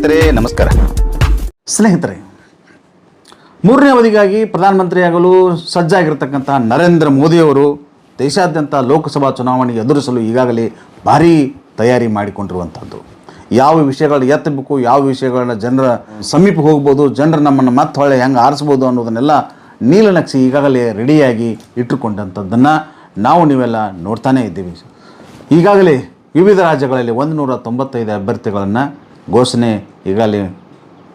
ಸ್ನೇಹಿತರೆ, ನಮಸ್ಕಾರ. ಸ್ನೇಹಿತರೆ, ಮೂರನೇ ಅವಧಿಗಾಗಿ ಪ್ರಧಾನಮಂತ್ರಿಯಾಗಲು ಸಜ್ಜಾಗಿರ್ತಕ್ಕಂಥ ನರೇಂದ್ರ ಮೋದಿಯವರು ದೇಶಾದ್ಯಂತ ಲೋಕಸಭಾ ಚುನಾವಣೆಗೆ ಎದುರಿಸಲು ಈಗಾಗಲೇ ಭಾರೀ ತಯಾರಿ ಮಾಡಿಕೊಂಡಿರುವಂಥದ್ದು. ಯಾವ ವಿಷಯಗಳು ಎತ್ತಬೇಕು, ಯಾವ ವಿಷಯಗಳನ್ನ ಜನರ ಸಮೀಪ ಹೋಗ್ಬೋದು, ಜನರು ನಮ್ಮನ್ನು ಮತ್ತೆ ಹೊಳೆ ಹೆಂಗೆ ಆರಿಸ್ಬೋದು ಅನ್ನೋದನ್ನೆಲ್ಲ ನೀಲನಕ್ಷಿ ಈಗಾಗಲೇ ರೆಡಿಯಾಗಿ ಇಟ್ಟುಕೊಂಡಂಥದ್ದನ್ನು ನಾವು ನೀವೆಲ್ಲ ನೋಡ್ತಾನೇ ಇದ್ದೀವಿ. ಈಗಾಗಲೇ ವಿವಿಧ ರಾಜ್ಯಗಳಲ್ಲಿ ಒಂದು ನೂರ ತೊಂಬತ್ತೈದು ಅಭ್ಯರ್ಥಿಗಳನ್ನು ಘೋಷಣೆ ಈಗಾಗಲೇ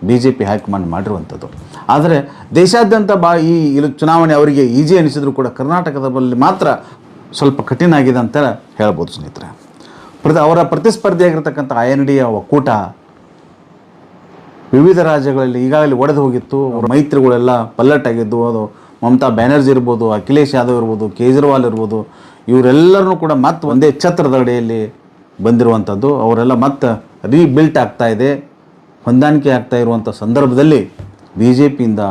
ಬಿ ಜೆ ಪಿ ಹೈಕಮಾಂಡ್ ಮಾಡಿರುವಂಥದ್ದು. ಆದರೆ ದೇಶಾದ್ಯಂತ ಬಾ ಈ ಇಲ್ಲಿ ಚುನಾವಣೆ ಅವರಿಗೆ ಈಜಿ ಅನಿಸಿದ್ರು ಕೂಡ ಕರ್ನಾಟಕದಲ್ಲಿ ಮಾತ್ರ ಸ್ವಲ್ಪ ಕಠಿಣ ಆಗಿದೆ ಅಂತ ಹೇಳ್ಬೋದು ಸ್ನೇಹಿತರೆ. ಪ್ರತಿ ಅವರ ಪ್ರತಿಸ್ಪರ್ಧಿಯಾಗಿರ್ತಕ್ಕಂಥ ಐ ಎನ್ ಡಿ ಒಕ್ಕೂಟ ವಿವಿಧ ರಾಜ್ಯಗಳಲ್ಲಿ ಈಗಾಗಲೇ ಒಡೆದು ಹೋಗಿತ್ತು. ಅವರ ಮೈತ್ರಿಗಳೆಲ್ಲ ಪಲ್ಲಟ್ಟಾಗಿದ್ದು. ಅದು ಮಮತಾ ಬ್ಯಾನರ್ಜಿ ಇರ್ಬೋದು, ಅಖಿಲೇಶ್ ಯಾದವ್ ಇರ್ಬೋದು, ಕೇಜ್ರಿವಾಲ್ ಇರ್ಬೋದು, ಇವರೆಲ್ಲರನ್ನೂ ಕೂಡ ಮತ್ತೆ ಒಂದೇ ಛತ್ರದ ಅಡಿಯಲ್ಲಿ ಬಂದಿರುವಂಥದ್ದು. ಅವರೆಲ್ಲ ಮತ್ತೆ ರೀಬಿಲ್ಟ್ ಆಗ್ತಾ ಇದೆ, ಹೊಂದಾಣಿಕೆ ಆಗ್ತಾ ಇರುವಂಥ ಸಂದರ್ಭದಲ್ಲಿ ಬಿ ಜೆ ಪಿಯಿಂದ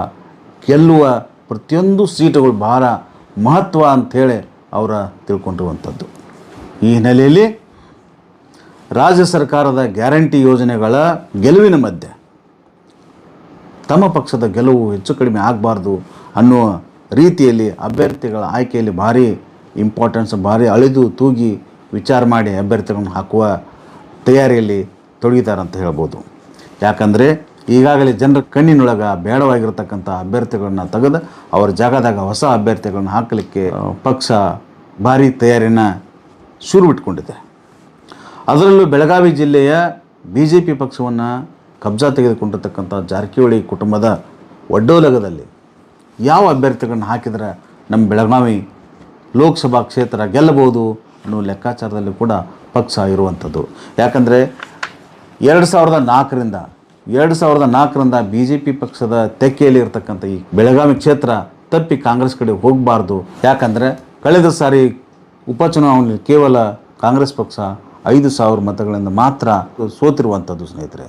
ಗೆಲ್ಲುವ ಪ್ರತಿಯೊಂದು ಸೀಟುಗಳು ಬಹಳ ಮಹತ್ವ ಅಂಥೇಳಿ ಅವರ ತಿಳ್ಕೊಂಡಿರುವಂಥದ್ದು ಈ ಹಿನ್ನೆಲೆಯಲ್ಲಿ ರಾಜ್ಯ ಸರ್ಕಾರದ ಗ್ಯಾರಂಟಿ ಯೋಜನೆಗಳ ಗೆಲುವಿನ ಮಧ್ಯೆ ತಮ್ಮ ಪಕ್ಷದ ಗೆಲುವು ಹೆಚ್ಚು ಕಡಿಮೆ ಆಗಬಾರ್ದು ಅನ್ನುವ ರೀತಿಯಲ್ಲಿ ಅಭ್ಯರ್ಥಿಗಳ ಆಯ್ಕೆಯಲ್ಲಿ ಭಾರಿ ಇಂಪಾರ್ಟೆನ್ಸ್ ಭಾರಿ ಅಳೆದು ತೂಗಿ ವಿಚಾರ ಮಾಡಿ ಅಭ್ಯರ್ಥಿಗಳನ್ನು ಹಾಕುವ ತಯಾರಿಯಲ್ಲಿ ತೊಡಗಿದ್ದಾರೆ ಅಂತ ಹೇಳ್ಬೋದು. ಯಾಕಂದರೆ ಈಗಾಗಲೇ ಜನರ ಕಣ್ಣಿನೊಳಗೆ ಬೇಡವಾಗಿರತಕ್ಕಂಥ ಅಭ್ಯರ್ಥಿಗಳನ್ನು ತೆಗೆದು ಅವರ ಜಾಗದಾಗ ಹೊಸ ಅಭ್ಯರ್ಥಿಗಳನ್ನು ಹಾಕಲಿಕ್ಕೆ ಪಕ್ಷ ಭಾರಿ ತಯಾರಿನ ಶುರು ಬಿಟ್ಕೊಂಡಿದೆ ಅದರಲ್ಲೂ ಬೆಳಗಾವಿ ಜಿಲ್ಲೆಯ ಬಿ ಜೆ ಪಿ ಪಕ್ಷವನ್ನು ಕಬ್ಜಾ ತೆಗೆದುಕೊಂಡಿರ್ತಕ್ಕಂಥ ಜಾರಕಿಹೊಳಿ ಕುಟುಂಬದ ಒಡ್ಡೋಲಗದಲ್ಲಿ ಯಾವ ಅಭ್ಯರ್ಥಿಗಳನ್ನು ಹಾಕಿದರೆ ನಮ್ಮ ಬೆಳಗಾವಿ ಲೋಕಸಭಾ ಕ್ಷೇತ್ರ ಗೆಲ್ಲಬಹುದು ಅನ್ನೋ ಲೆಕ್ಕಾಚಾರದಲ್ಲಿ ಕೂಡ ಪಕ್ಷ ಇರುವಂಥದ್ದು. ಯಾಕಂದರೆ ಎರಡು ಸಾವಿರದ ನಾಲ್ಕರಿಂದ, ಎರಡು ಸಾವಿರದ ನಾಲ್ಕರಿಂದ ಬಿ ಜೆ ಪಿ ಪಕ್ಷದ ತೆಕ್ಕೆಯಲ್ಲಿ ಇರತಕ್ಕಂಥ ಈ ಬೆಳಗಾವಿ ಕ್ಷೇತ್ರ ತಪ್ಪಿ ಕಾಂಗ್ರೆಸ್ ಕಡೆ ಹೋಗಬಾರ್ದು. ಯಾಕಂದರೆ ಕಳೆದ ಸಾರಿ ಉಪಚುನಾವಣೆಯಲ್ಲಿ ಕೇವಲ ಕಾಂಗ್ರೆಸ್ ಪಕ್ಷ ಐದು ಸಾವಿರ ಮತಗಳಿಂದ ಮಾತ್ರ ಸೋತಿರುವಂಥದ್ದು ಸ್ನೇಹಿತರೆ.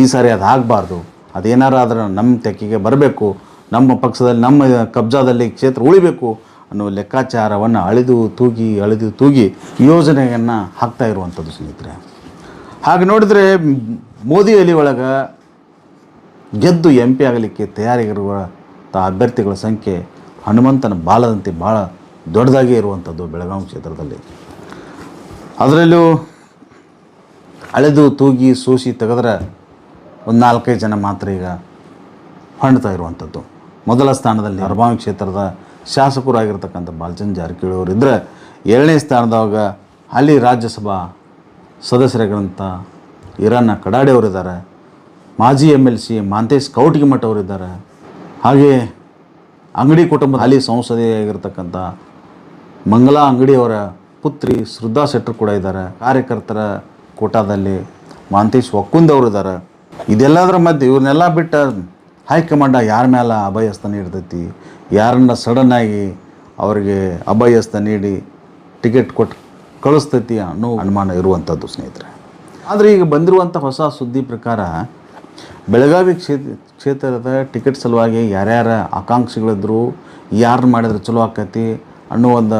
ಈ ಸಾರಿ ಅದು ಆಗಬಾರ್ದು. ಅದೇನಾರು ಆದ್ರೆ ನಮ್ಮ ತೆಕ್ಕೆಗೆ ಬರಬೇಕು. ನಮ್ಮ ಪಕ್ಷದಲ್ಲಿ, ನಮ್ಮ ಕಬ್ಜಾದಲ್ಲಿ ಕ್ಷೇತ್ರ ಉಳಿಬೇಕು ಅನ್ನೋ ಲೆಕ್ಕಾಚಾರವನ್ನು ಅಳೆದು ತೂಗಿ ಅಳೆದು ತೂಗಿ ಯೋಜನೆಯನ್ನು ಹಾಕ್ತಾ ಇರುವಂಥದ್ದು ಸ್ನೇಹಿತರೆ. ಹಾಗೆ ನೋಡಿದರೆ ಮೋದಿ ಅಲಿ ಒಳಗೆ ಗೆದ್ದು ಎಂ ಪಿ ಆಗಲಿಕ್ಕೆ ತಯಾರಿಗಿರುವ ಅಭ್ಯರ್ಥಿಗಳ ಸಂಖ್ಯೆ ಹನುಮಂತನ ಬಾಲದಂತೆ ಭಾಳ ದೊಡ್ಡದಾಗಿ ಇರುವಂಥದ್ದು ಬೆಳಗಾವಿ ಕ್ಷೇತ್ರದಲ್ಲಿ. ಅದರಲ್ಲೂ ಅಳೆದು ತೂಗಿ ಸೂಸಿ ತೆಗೆದ್ರೆ ಒಂದು ನಾಲ್ಕೈದು ಜನ ಮಾತ್ರ ಈಗ ಹೊಂಡ್ತಾ ಇರುವಂಥದ್ದು. ಮೊದಲ ಸ್ಥಾನದಲ್ಲಿ ಅರಬಾವಿ ಕ್ಷೇತ್ರದ ಶಾಸಕರಾಗಿರ್ತಕ್ಕಂಥ ಬಾಲಚಂದ್ರ ಜಾರಕಿಹೊಳಿ ಅವರಿದ್ದರೆ ಎರಡನೇ ಸ್ಥಾನದಾಗ ಅಲ್ಲಿ ರಾಜ್ಯಸಭಾ ಸದಸ್ಯರಾಗಿರೋಂಥ ಇರಾನ ಕಡಾಡಿ ಅವರಿದ್ದಾರೆ. ಮಾಜಿ M L C Mahantesh Kautagimath ಅವರಿದ್ದಾರೆ. ಹಾಗೆ ಅಂಗಡಿ ಕುಟುಂಬದ ಹಾಲಿ ಸಂಸದೆಯಾಗಿರ್ತಕ್ಕಂಥ ಮಂಗಲಾ ಅಂಗಡಿಯವರ ಪುತ್ರಿ ಶ್ರದ್ಧಾ ಶೆಟ್ಟರು ಕೂಡ ಇದ್ದಾರೆ. ಕಾರ್ಯಕರ್ತರ ಕೋಟಾದಲ್ಲಿ ಮಾಂತೇಶ್ ಒಕ್ಕುಂದ್ ಅವರು ಇದ್ದಾರೆ ಇದೆಲ್ಲದರ ಮಧ್ಯೆ ಇವ್ರನ್ನೆಲ್ಲ ಬಿಟ್ಟು ಹೈಕಮಾಂಡ ಯಾರ ಮೇಲೆ ಅಭಯಸ್ಥ ನೀಡ್ತೈತಿ? ಯಾರನ್ನ ಸಡನ್ನಾಗಿ ಅವರಿಗೆ ಅಭಯಸ್ಥ ನೀಡಿ ಟಿಕೆಟ್ ಕೊಟ್ಟು ಕಳಿಸ್ತೈತಿ ಅನ್ನೋ ಅನುಮಾನ ಇರುವಂಥದ್ದು ಸ್ನೇಹಿತರೆ. ಆದರೆ ಈಗ ಬಂದಿರುವಂಥ ಹೊಸ ಸುದ್ದಿ ಪ್ರಕಾರ ಬೆಳಗಾವಿ ಕ್ಷೇತ್ರ ಕ್ಷೇತ್ರದ ಟಿಕೆಟ್ ಸಲುವಾಗಿ ಯಾರ್ಯಾರ ಆಕಾಂಕ್ಷಿಗಳಿದ್ರು ಯಾರನ್ನ ಮಾಡಿದ್ರೆ ಚಲೋ ಆಕೈತಿ ಅನ್ನೋ ಒಂದು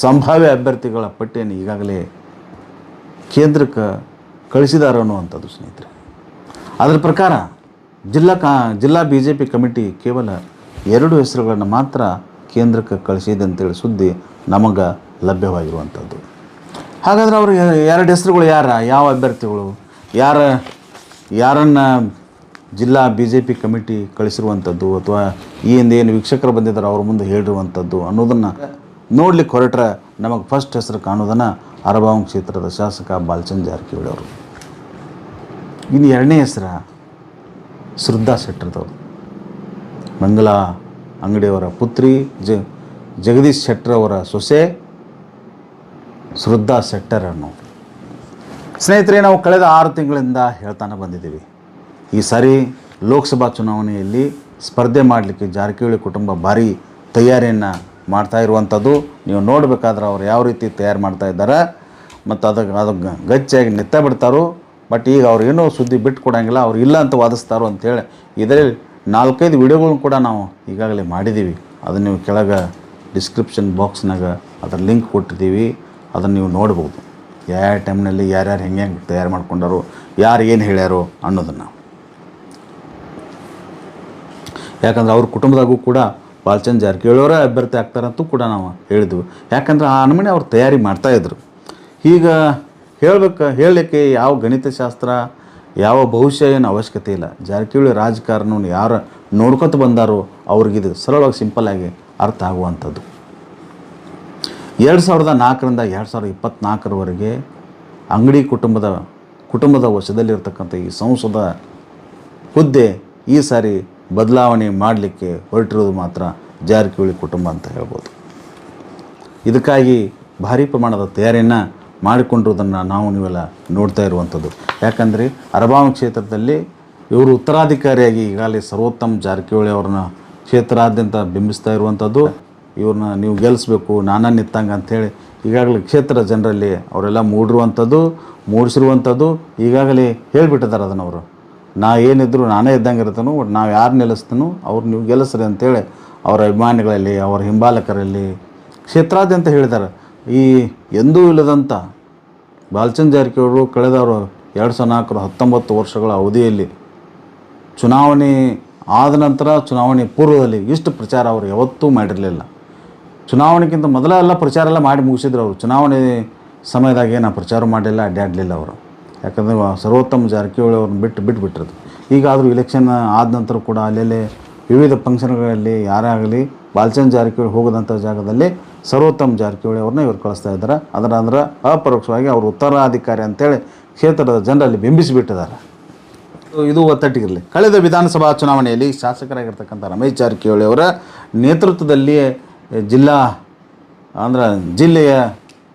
ಸಂಭಾವ್ಯ ಅಭ್ಯರ್ಥಿಗಳ ಪಟ್ಟಿಯನ್ನು ಈಗಾಗಲೇ ಕೇಂದ್ರಕ್ಕೆ ಕಳಿಸಿದಾರ ಅನ್ನುವಂಥದ್ದು ಸ್ನೇಹಿತರೆ. ಅದರ ಪ್ರಕಾರ ಜಿಲ್ಲಾ ಕಾ, ಜಿಲ್ಲಾ ಬಿ ಜೆ ಪಿ ಕಮಿಟಿ ಕೇವಲ ಎರಡು ಹೆಸರುಗಳನ್ನು ಮಾತ್ರ ಕೇಂದ್ರಕ್ಕೆ ಕಳಿಸಿದೆ ಅಂತೇಳಿ ಸುದ್ದಿ ನಮಗೆ ಲಭ್ಯವಾಗಿರುವಂಥದ್ದು. ಹಾಗಾದ್ರೆ ಅವರು ಎರಡು ಹೆಸರುಗಳು ಯಾರ? ಯಾವ ಅಭ್ಯರ್ಥಿಗಳು? ಯಾರ, ಯಾರನ್ನ ಜಿಲ್ಲಾ ಬಿ ಜೆ ಪಿ ಕಮಿಟಿ ಕಳಿಸಿರುವಂಥದ್ದು ಅಥವಾ ಈ ಹಿಂದೆ ಏನು ವೀಕ್ಷಕರು ಬಂದಿದ್ದಾರೆ ಅವ್ರ ಮುಂದೆ ಹೇಳಿರುವಂಥದ್ದು ಅನ್ನೋದನ್ನು ನೋಡ್ಲಿಕ್ಕೆ ಹೊರಟ್ರೆ ನಮಗೆ ಫಸ್ಟ್ ಹೆಸರು ಕಾಣೋದನ್ನು ಅರಭಾವಂ ಕ್ಷೇತ್ರದ ಶಾಸಕ ಬಾಲ್ಚಂದ್ ಜಾರಕಿಹೊಳಿ ಅವರು. ಇನ್ನು ಎರಡನೇ ಹೆಸರ ಶ್ರದ್ಧಾ ಶೆಟ್ಟರ್ದವರು. ಮಂಗಲಾ ಅಂಗಡಿಯವರ ಪುತ್ರಿ ಜಗದೀಶ್ ಶೆಟ್ಟರ್ ಅವರ ಸೊಸೆ ಶ್ರದ್ಧಾ ಅನ್ನೋ ಸ್ನೇಹಿತರೆ, ನಾವು ಕಳೆದ ಆರು ತಿಂಗಳಿಂದ ಹೇಳ್ತಾನೆ ಬಂದಿದ್ದೀವಿ. ಈ ಸಾರಿ ಲೋಕಸಭಾ ಚುನಾವಣೆಯಲ್ಲಿ ಸ್ಪರ್ಧೆ ಮಾಡಲಿಕ್ಕೆ ಜಾರಕಿಹೊಳಿ ಕುಟುಂಬ ಭಾರಿ ತಯಾರಿಯನ್ನು ಮಾಡ್ತಾ ಇರುವಂಥದ್ದು. ನೀವು ನೋಡಬೇಕಾದ್ರೆ ಅವ್ರು ಯಾವ ರೀತಿ ತಯಾರು ಮಾಡ್ತಾ ಇದ್ದಾರೆ. ಮತ್ತು ಅದಕ್ಕೆ ಅದು ಗ- ಗಚ್ಚಾಗಿ ನಿತ್ತ ಬಿಡ್ತಾರೋ, ಬಟ್ ಈಗ ಅವ್ರು ಏನೋ ಸುದ್ದಿ ಬಿಟ್ಟು ಕೊಡೋಂಗಿಲ್ಲ, ಅವ್ರು ಇಲ್ಲ ಅಂತ ವಾದಿಸ್ತಾರೋ ಅಂತೇಳಿ ಇದರಲ್ಲಿ ನಾಲ್ಕೈದು ವಿಡಿಯೋಗಳನ್ನು ಕೂಡ ನಾವು ಈಗಾಗಲೇ ಮಾಡಿದ್ದೀವಿ. ಅದನ್ನು ನೀವು ಕೆಳಗೆ ಡಿಸ್ಕ್ರಿಪ್ಷನ್ ಬಾಕ್ಸ್ನಾಗ ಅದರ ಲಿಂಕ್ ಕೊಟ್ಟಿದ್ದೀವಿ. ಅದನ್ನು ನೀವು ನೋಡ್ಬೋದು. ಯಾವ ಟೈಮ್ನಲ್ಲಿ ಯಾರ್ಯಾರು ಹೆಂಗೆ ಹೆಂಗೆ ತಯಾರು ಮಾಡ್ಕೊಂಡಾರೋ, ಯಾರು ಏನು ಹೇಳ್ಯಾರೋ ಅನ್ನೋದನ್ನು. ಯಾಕಂದ್ರೆ ಅವ್ರ ಕುಟುಂಬದಾಗೂ ಕೂಡ ಭಾಳ ಚಂದ ಜಾರಕಿಹೊಳಿಯವರೇ ಅಭ್ಯರ್ಥಿ ಆಗ್ತಾರಂತೂ ಕೂಡ ನಾವು ಹೇಳಿದ್ವಿ. ಯಾಕಂದ್ರೆ ಆ ಅನುಮನೆ ಅವ್ರು ತಯಾರಿ ಮಾಡ್ತಾಯಿದ್ರು ಈಗ ಹೇಳಬೇಕು, ಹೇಳಲಿಕ್ಕೆ ಯಾವ ಗಣಿತಶಾಸ್ತ್ರ, ಯಾವ ಭವಿಷ್ಯ ಏನು ಅವಶ್ಯಕತೆ ಇಲ್ಲ. ಜಾರಕಿಹೊಳಿ ರಾಜಕಾರಣವನ್ನು ಯಾರು ನೋಡ್ಕೊತ ಬಂದಾರೋ ಅವ್ರಿಗಿದು ಸರಳವಾಗಿ ಸಿಂಪಲ್ಲಾಗಿ ಅರ್ಥ ಆಗುವಂಥದ್ದು. ಎರಡು ಸಾವಿರದ ನಾಲ್ಕರಿಂದ ಎರಡು ಸಾವಿರದ ಇಪ್ಪತ್ತ್ನಾಲ್ಕರವರೆಗೆ ಅಂಗಡಿ ಕುಟುಂಬದ ಕುಟುಂಬದ ವಶದಲ್ಲಿರ್ತಕ್ಕಂಥ ಈ ಸಂಸದ ಹುದ್ದೆ ಈ ಸಾರಿ ಬದಲಾವಣೆ ಮಾಡಲಿಕ್ಕೆ ಹೊರಟಿರೋದು ಮಾತ್ರ ಜಾರಕಿಹೊಳಿ ಕುಟುಂಬ ಅಂತ ಹೇಳ್ಬೋದು. ಇದಕ್ಕಾಗಿ ಭಾರಿ ಪ್ರಮಾಣದ ತಯಾರಿಯನ್ನು ಮಾಡಿಕೊಂಡಿರೋದನ್ನು ನಾವು ನೀವೆಲ್ಲ ನೋಡ್ತಾ ಇರುವಂಥದ್ದು. ಯಾಕಂದರೆ ಅರಬಾವ್ ಕ್ಷೇತ್ರದಲ್ಲಿ ಇವರು ಉತ್ತರಾಧಿಕಾರಿಯಾಗಿ ಈಗಾಗಲೇ ಸರ್ವೋತ್ತಮ್ ಜಾರಕಿಹೊಳಿ ಅವ್ರನ್ನ ಕ್ಷೇತ್ರಾದ್ಯಂತ ಬಿಂಬಿಸ್ತಾ ಇರುವಂಥದ್ದು. ಇವ್ರನ್ನ ನೀವು ಗೆಲ್ಲಿಸ್ಬೇಕು ನಾನ ನಿತ್ತಂಗ ಅಂಥೇಳಿ ಈಗಾಗಲೇ ಕ್ಷೇತ್ರ ಜನರಲ್ಲಿ ಅವರೆಲ್ಲ ಮೂಡಿರುವಂಥದ್ದು, ಮೂಡಿಸಿರುವಂಥದ್ದು ಈಗಾಗಲೇ ಹೇಳಿಬಿಟ್ಟಿದ್ದಾರೆ ಅದನ್ನು ಅವರು ನಾ ಏನಿದ್ರು ನಾನೇ ಇದ್ದಂಗೆ ಇರ್ತಾನೋ, ಬಟ್ ನಾವು ಯಾರು ನಿಲ್ಲಿಸ್ತಾನೋ ಅವ್ರು ನೀವು ಗೆಲ್ಲಿಸ್ರಿ ಅಂತೇಳಿ ಅವರ ಅಭಿಮಾನಿಗಳಲ್ಲಿ, ಅವರ ಹಿಂಬಾಲಕರಲ್ಲಿ ಕ್ಷೇತ್ರಾದ್ಯಂತ ಹೇಳಿದ್ದಾರೆ. ಈ ಎಂದೂ ಇಲ್ಲದಂಥ ಬಾಲಚಂದ್ ಜಾರಕಿಹೊಳಿ ಕಳೆದವರು ಎರಡು ಸಾವಿರದ ನಾಲ್ಕರ ಹತ್ತೊಂಬತ್ತು ವರ್ಷಗಳ ಅವಧಿಯಲ್ಲಿ ಚುನಾವಣೆ ಆದ ನಂತರ ಚುನಾವಣೆ ಪೂರ್ವದಲ್ಲಿ ಇಷ್ಟು ಪ್ರಚಾರ ಅವರು ಯಾವತ್ತೂ ಮಾಡಿರಲಿಲ್ಲ. ಚುನಾವಣೆಗಿಂತ ಮೊದಲ ಎಲ್ಲ ಪ್ರಚಾರ ಎಲ್ಲ ಮಾಡಿ ಮುಗಿಸಿದ್ರು ಅವರು. ಚುನಾವಣೆ ಸಮಯದಾಗ ಏನು ಪ್ರಚಾರ ಮಾಡಲಿಲ್ಲ ಅಡ್ಡಾಡಲಿಲ್ಲ ಅವರು. ಯಾಕಂದರೆ ಸರ್ವೋತ್ತಮ ಜಾರಕಿಹೊಳಿ ಅವ್ರನ್ನ ಬಿಟ್ಟು ಬಿಟ್ಟುಬಿಟ್ರದು ಈಗಾದರೂ ಇಲೆಕ್ಷನ್ ಆದ ನಂತರ ಕೂಡ ಅಲ್ಲೆಲ್ಲೇ ವಿವಿಧ ಫಂಕ್ಷನ್ಗಳಲ್ಲಿ ಯಾರೇ ಆಗಲಿ ಬಾಲಚಂದ್ ಜಾರಕಿಹೊಳಿ ಹೋಗದಂಥ ಜಾಗದಲ್ಲಿ ಸರ್ವೋತ್ತಮ ಜಾರಕಿಹೊಳಿ ಅವ್ರನ್ನ ಇವ್ರು ಕಳಿಸ್ತಾ ಇದ್ದಾರೆ. ಅದರ ಅಂದ್ರೆ ಅಪರೋಕ್ಷವಾಗಿ ಅವರು ಉತ್ತರಾಧಿಕಾರಿ ಅಂತೇಳಿ ಕ್ಷೇತ್ರದ ಜನರಲ್ಲಿ ಬಿಂಬಿಸಿಬಿಟ್ಟಿದ್ದಾರೆ. ಇದು ಒತ್ತಟ್ಟಿಗಿರಲಿ. ಕಳೆದ ವಿಧಾನಸಭಾ ಚುನಾವಣೆಯಲ್ಲಿ ಶಾಸಕರಾಗಿರ್ತಕ್ಕಂಥ ರಮೇಶ್ ಜಾರಕಿಹೊಳಿ ಅವರ ನೇತೃತ್ವದಲ್ಲಿ ಜಿಲ್ಲಾ ಅಂದ್ರೆ ಜಿಲ್ಲೆಯ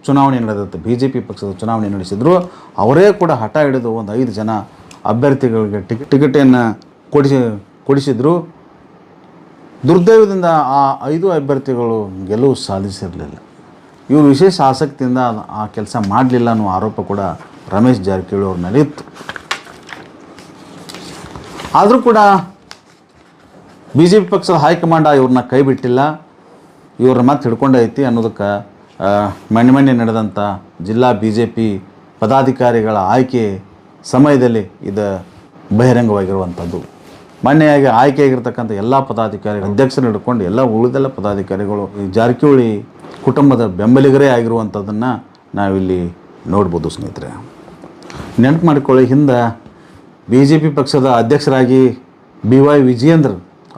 ಚುನಾವಣೆ ನಡೆದಿತ್ತು ಬಿ ಜೆ ಪಿ ಪಕ್ಷದ ಚುನಾವಣೆ ನಡೆಸಿದ್ರು. ಅವರೇ ಕೂಡ ಹಠ ಹಿಡಿದು ಒಂದು ಐದು ಜನ ಅಭ್ಯರ್ಥಿಗಳಿಗೆ ಟಿಕೆಟ್ ಟಿಕೆಟನ್ನು ಕೊಡಿಸಿ, ಕೊಡಿಸಿದ್ರು. ದುರ್ದೈವದಿಂದ ಆ ಐದು ಅಭ್ಯರ್ಥಿಗಳು ಗೆಲುವು ಸಾಧಿಸಿರಲಿಲ್ಲ. ಇವರು ವಿಶೇಷ ಆಸಕ್ತಿಯಿಂದ ಆ ಕೆಲಸ ಮಾಡಲಿಲ್ಲ ಅನ್ನೋ ಆರೋಪ ಕೂಡ ರಮೇಶ್ ಜಾರಕಿಹೊಳಿ ಅವ್ರ ನಡೆಯಿತು ಆದರೂ ಕೂಡ ಬಿ ಜೆ ಪಿ ಪಕ್ಷದ ಹೈಕಮಾಂಡ್ ಇವ್ರನ್ನ ಕೈ ಬಿಟ್ಟಿಲ್ಲ. ಇವ್ರನ್ನ ಮತ್ತೆ ಹಿಡ್ಕೊಂಡೈತಿ ಅನ್ನೋದಕ್ಕೆ ಮಣ್ಣೆ ಮಣ್ಣೆ ನಡೆದಂಥ ಜಿಲ್ಲಾ ಬಿ ಜೆ ಪಿ ಪದಾಧಿಕಾರಿಗಳ ಆಯ್ಕೆ ಸಮಯದಲ್ಲಿ ಇದು ಬಹಿರಂಗವಾಗಿರುವಂಥದ್ದು ಮಣ್ಣೆಯಾಗಿ ಆಯ್ಕೆ ಆಗಿರ್ತಕ್ಕಂಥ ಎಲ್ಲ ಪದಾಧಿಕಾರಿಗಳು, ಅಧ್ಯಕ್ಷರು ಹಿಡ್ಕೊಂಡು ಎಲ್ಲ ಉಳಿದೆಲ್ಲ ಪದಾಧಿಕಾರಿಗಳು ಈ ಜಾರಕಿಹೊಳಿ ಕುಟುಂಬದ ಬೆಂಬಲಿಗರೇ ಆಗಿರುವಂಥದ್ದನ್ನು ನಾವಿಲ್ಲಿ ನೋಡ್ಬೋದು ಸ್ನೇಹಿತರೆ. ನೆನಪು ಮಾಡಿಕೊಳ್ಳಿ, ಹಿಂದೆ ಬಿ ಜೆ ಪಿ ಪಕ್ಷದ ಅಧ್ಯಕ್ಷರಾಗಿ ಬಿ ವೈ ವಿಜಯೇಂದ್ರ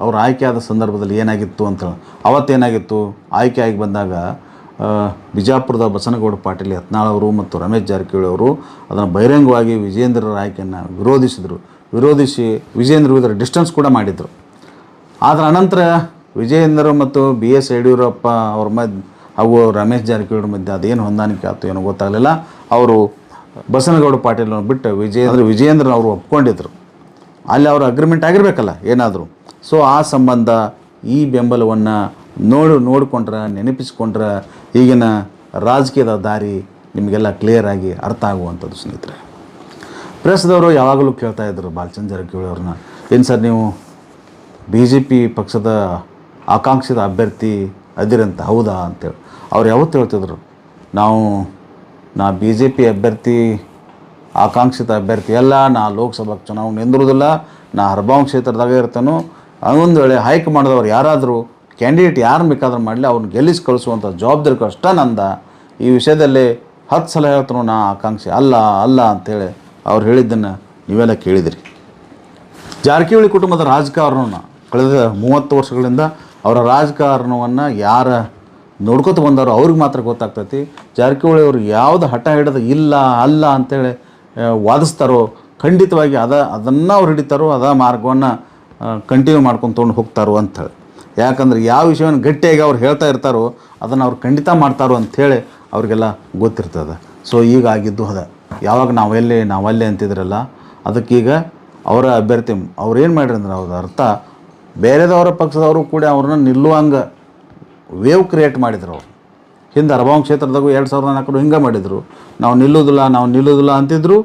ಅವರು ಆದ ಸಂದರ್ಭದಲ್ಲಿ ಏನಾಗಿತ್ತು ಅಂತ ಅವತ್ತೇನಾಗಿತ್ತು? ಆಯ್ಕೆ ಆಗಿ ಬಂದಾಗ ಬಿಜಾಪುರದ ಬಸನಗೌಡ ಪಾಟೀಲ್ ಯತ್ನಾಳವರು ಮತ್ತು ರಮೇಶ್ ಜಾರಕಿಹೊಳಿ ಅವರು ಅದನ್ನು ಬಹಿರಂಗವಾಗಿ ವಿಜೇಂದ್ರರ ಆಯ್ಕೆಯನ್ನು ವಿರೋಧಿಸಿದರು. ವಿರೋಧಿಸಿ ವಿಜೇಂದ್ರ ವಿರುದ್ಧ ಡಿಸ್ಟೆನ್ಸ್ ಕೂಡ ಮಾಡಿದರು. ಅದರ ಅನಂತರ ವಿಜಯೇಂದ್ರ ಮತ್ತು ಬಿ ಎಸ್ ಯಡಿಯೂರಪ್ಪ ಅವ್ರ ಮಧ್ಯ ಹಾಗೂ ರಮೇಶ್ ಜಾರಕಿಹೊಳಿ ಮಧ್ಯೆ ಅದೇನು ಹೊಂದಾಣಿಕೆ ಆಯಿತು ಏನೋ ಗೊತ್ತಾಗಲಿಲ್ಲ. ಅವರು ಬಸನಗೌಡ ಪಾಟೀಲ್ ಬಿಟ್ಟು ವಿಜಯೇಂದ್ರ ವಿಜಯೇಂದ್ರ ಅವರು ಒಪ್ಕೊಂಡಿದ್ರು. ಅಲ್ಲಿ ಅವರು ಅಗ್ರಿಮೆಂಟ್ ಆಗಿರಬೇಕಲ್ಲ, ಏನಾದರೂ. ಸೊ ಆ ಸಂಬಂಧ ಈ ಬೆಂಬಲವನ್ನು ನೋಡು, ನೋಡಿಕೊಂಡ್ರೆ, ನೆನಪಿಸ್ಕೊಂಡ್ರೆ ಈಗಿನ ರಾಜಕೀಯದ ದಾರಿ ನಿಮಗೆಲ್ಲ ಕ್ಲಿಯರ್ ಆಗಿ ಅರ್ಥ ಆಗುವಂಥದ್ದು ಸ್ನೇಹಿತರೆ. ಪ್ರೆಸ್ದವರು ಯಾವಾಗಲೂ ಕೇಳ್ತಾ ಇದ್ರು ಬಾಲಚಂದ್ರ ಜಾರಕಿಹೊಳಿ ಏನು ಸರ್ ನೀವು ಬಿ ಜೆ ಪಿ ಪಕ್ಷದ ಆಕಾಂಕ್ಷಿತ ಅಭ್ಯರ್ಥಿ ಅದಿರಂತ, ಹೌದಾ? ಅಂತೇಳಿ. ಅವ್ರು ಯಾವತ್ತು ಹೇಳ್ತಿದ್ರು, ನಾವು, ನಾ ಬಿ ಜೆ ಪಿ ಅಭ್ಯರ್ಥಿ, ಆಕಾಂಕ್ಷಿತ ಅಭ್ಯರ್ಥಿ ಅಲ್ಲ, ನಾ ಲೋಕಸಭಾ ಚುನಾವಣೆ ನಿಂದಿರೋದಿಲ್ಲ ನಾ ಹರಬಾವ್ ಕ್ಷೇತ್ರದಾಗ ಇರ್ತಾನೋ ಒಂದು ವೇಳೆ ಹೈಕ್ ಮಾಡಿದವ್ರು ಯಾರಾದರೂ ಕ್ಯಾಂಡಿಡೇಟ್ ಯಾರು ಬೇಕಾದ್ರೂ ಮಾಡಲಿ ಅವ್ರನ್ನ ಗೆಲ್ಲಿಸಿ ಕಳಿಸುವಂಥ ಜವಾಬ್ದಾರಿ ಅಷ್ಟ ನಂದ. ಈ ವಿಷಯದಲ್ಲಿ ಹತ್ತು ಸಲ ಹೇಳ್ತಾನೋ ನಾ ಆಕಾಂಕ್ಷಿ. ಅಲ್ಲ ಅಲ್ಲ ಅಂತೇಳಿ ಅವ್ರು ಹೇಳಿದ್ದನ್ನು ನೀವೆಲ್ಲ ಕೇಳಿದಿರಿ. ಜಾರಕಿಹೊಳಿ ಕುಟುಂಬದ ರಾಜಕಾರಣವನ್ನು ಕಳೆದ ಮೂವತ್ತು ವರ್ಷಗಳಿಂದ ಅವರ ರಾಜಕಾರಣವನ್ನು ಯಾರ ನೋಡ್ಕೊತ ಬಂದವರು ಅವ್ರಿಗೆ ಮಾತ್ರ ಗೊತ್ತಾಗ್ತೈತಿ. ಜಾರಕಿಹೊಳಿ ಅವರು ಯಾವುದು ಹಠ ಹಿಡಿದ ಇಲ್ಲ, ಅಲ್ಲ ಅಂತೇಳಿ ವಾದಿಸ್ತಾರೋ ಖಂಡಿತವಾಗಿ ಅದ, ಅದನ್ನು ಅವ್ರು ಹಿಡಿತಾರೋ ಅದ ಮಾರ್ಗವನ್ನು ಕಂಟಿನ್ಯೂ ಮಾಡ್ಕೊಂಡು ತೊಗೊಂಡು ಹೋಗ್ತಾರೋ ಅಂಥೇಳಿ ಯಾಕಂದ್ರೆ ಯಾವ ವಿಷಯವನ್ನು ಗಟ್ಟಿಯಾಗಿ ಅವ್ರು ಹೇಳ್ತಾ ಇರ್ತಾರೋ ಅದನ್ನು ಅವ್ರು ಖಂಡಿತ ಮಾಡ್ತಾರೋ ಅಂಥೇಳಿ ಅವ್ರಿಗೆಲ್ಲ ಗೊತ್ತಿರ್ತದೆ. ಸೊ ಈಗ ಆಗಿದ್ದು ಅದ. ಯಾವಾಗ ನಾವೆಲ್ಲಿ ನಾವಲ್ಲೇ ಅಂತಿದ್ರಲ್ಲ ಅದಕ್ಕೀಗ ಅವರ ಅಭ್ಯರ್ಥಿ ಅವ್ರು ಏನು ಮಾಡ್ರಿ ಅಂದ್ರೆ ಅವ್ರ ಅರ್ಥ, ಬೇರೆದವರ ಪಕ್ಷದವರು ಕೂಡ ಅವ್ರನ್ನ ನಿಲ್ಲುವಂಗೆ ವೇವ್ ಕ್ರಿಯೇಟ್ ಮಾಡಿದ್ರು ಅವರು. ಹಿಂದೆ ಅರಬಾಂಗ್ ಕ್ಷೇತ್ರದಾಗೂ ಎರಡು ಸಾವಿರದ ನಾಲ್ಕರು ಹಿಂಗೆ ಮಾಡಿದರು. ನಾವು ನಿಲ್ಲೋದಿಲ್ಲ ನಾವು ನಿಲ್ಲೋದಿಲ್ಲ ಅಂತಿದ್ರು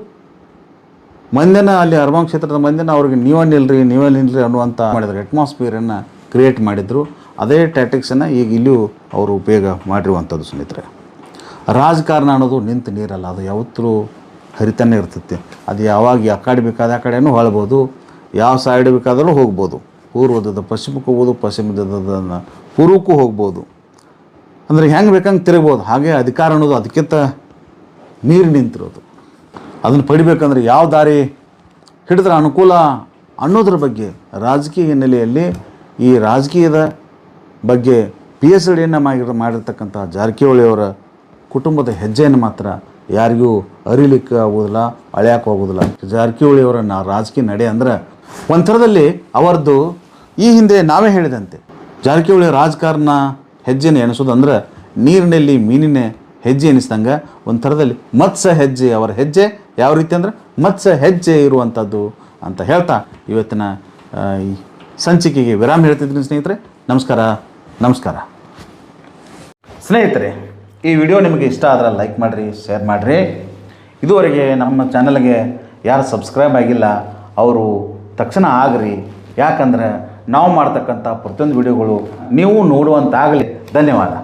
ಮಂದಿನ ಅಲ್ಲಿ ಅರಬಾವ್ ಕ್ಷೇತ್ರದ ಮಂದಿನ ಅವ್ರಿಗೆ ನೀವೇ ನಿಲ್ರಿ ನೀವೇ ನಿಲ್ರಿ ಅನ್ನುವಂಥ ಮಾಡಿದ್ರು. ಅಟ್ಮಾಸ್ಫಿಯರನ್ನು ಕ್ರಿಯೇಟ್ ಮಾಡಿದರು. ಅದೇ ಟ್ಯಾಟಿಕ್ಸನ್ನು ಈಗ ಇಲ್ಲಿಯೂ ಅವರು ಉಪಯೋಗ ಮಾಡಿರುವಂಥದ್ದು ಸ್ನೇಹಿತರೆ ರಾಜಕಾರಣ ಅನ್ನೋದು ನಿಂತು ನೀರಲ್ಲ, ಅದು ಯಾವತ್ತೂ ಹರಿತಾನೆ ಇರ್ತೈತಿ. ಅದು ಯಾವಾಗ ಆ ಕಡೆ ಬೇಕಾದ ಆ ಕಡೆನೂ ಹೊಳ್ಬೋದು, ಯಾವ ಸೈಡ್ ಬೇಕಾದರೂ ಹೋಗ್ಬೋದು. ಪೂರ್ವದ ಪಶ್ಚಿಮಕ್ಕೆ ಹೋಗ್ಬೋದು ಪಶ್ಚಿಮದ ಪೂರ್ವಕ್ಕೂ ಹೋಗ್ಬೋದು. ಅಂದರೆ ಹೆಂಗೆ ಬೇಕಂಗೆ ತಿರುಗ್ಬೋದು. ಹಾಗೆ ಅಧಿಕಾರ ಅನ್ನೋದು ಅದಕ್ಕಿಂತ ನೀರು ನಿಂತಿರೋದು. ಅದನ್ನು ಪಡಿಬೇಕಂದ್ರೆ ಯಾವ ದಾರಿ ಹಿಡಿದ್ರೆ ಅನುಕೂಲ ಅನ್ನೋದ್ರ ಬಗ್ಗೆ ರಾಜಕೀಯ ಹಿನ್ನೆಲೆಯಲ್ಲಿ ಈ ರಾಜಕೀಯದ ಬಗ್ಗೆ ಪಿ ಎಚ್ ಡಿಯನ್ನು ಮಾಡಿರ ಮಾಡಿರ್ತಕ್ಕಂಥ ಜಾರಕಿಹೊಳಿಯವರ ಕುಟುಂಬದ ಹೆಜ್ಜೆಯನ್ನು ಮಾತ್ರ ಯಾರಿಗೂ ಅರಿಲಿಕ್ಕೆ ಆಗೋದಿಲ್ಲ ಅಳ್ಯಾಕೆ ಹೋಗೋದಿಲ್ಲ ಜಾರಕಿಹೊಳಿಯವರ ನಾ, ರಾಜಕೀಯ ನಡೆ ಅಂದ್ರೆ ಒಂಥರದಲ್ಲಿ ಅವರದ್ದು ಈ ಹಿಂದೆ ನಾವೇ ಹೇಳಿದಂತೆ. ಜಾರಕಿಹೊಳಿ ರಾಜಕಾರಣ ಹೆಜ್ಜೆನ ಎಣಿಸೋದಂದ್ರೆ ನೀರಿನಲ್ಲಿ ಮೀನಿನ ಹೆಜ್ಜೆ ಎನಿಸ್ದಂಗೆ ಒಂದು ಥರದಲ್ಲಿ ಮತ್ಸ ಹೆಜ್ಜೆ, ಅವರ ಹೆಜ್ಜೆ ಯಾವ ರೀತಿ ಅಂದ್ರೆ ಮತ್ಸ ಹೆಜ್ಜೆ ಇರುವಂಥದ್ದು ಅಂತ ಹೇಳ್ತಾ ಇವತ್ತಿನ ಈ ಸಂಚಿಕೆಗೆ ವಿರಾಮ ಹೇಳ್ತಿದ್ದೀನಿ ಸ್ನೇಹಿತರೆ. ನಮಸ್ಕಾರ ನಮಸ್ಕಾರ. ಸ್ನೇಹಿತರೆ, ಈ ವಿಡಿಯೋ ನಿಮಗೆ ಇಷ್ಟ ಆದ್ರೆ ಲೈಕ್ ಮಾಡಿರಿ, ಶೇರ್ ಮಾಡಿರಿ. ಇದುವರೆಗೆ ನಮ್ಮ ಚಾನಲ್ಗೆ ಯಾರು ಸಬ್ಸ್ಕ್ರೈಬ್ ಆಗಿಲ್ಲ, ಅವರು ತಕ್ಷಣ ಆಗ್ರಿ. ಯಾಕಂದ್ರೆ ನಾವು ಮಾಡ್ತಕ್ಕಂಥ ಪ್ರತಿಯೊಂದು ವಿಡಿಯೋಗಳು ನೀವು ನೋಡುವಂತಾಗಲಿ. ಧನ್ಯವಾದ.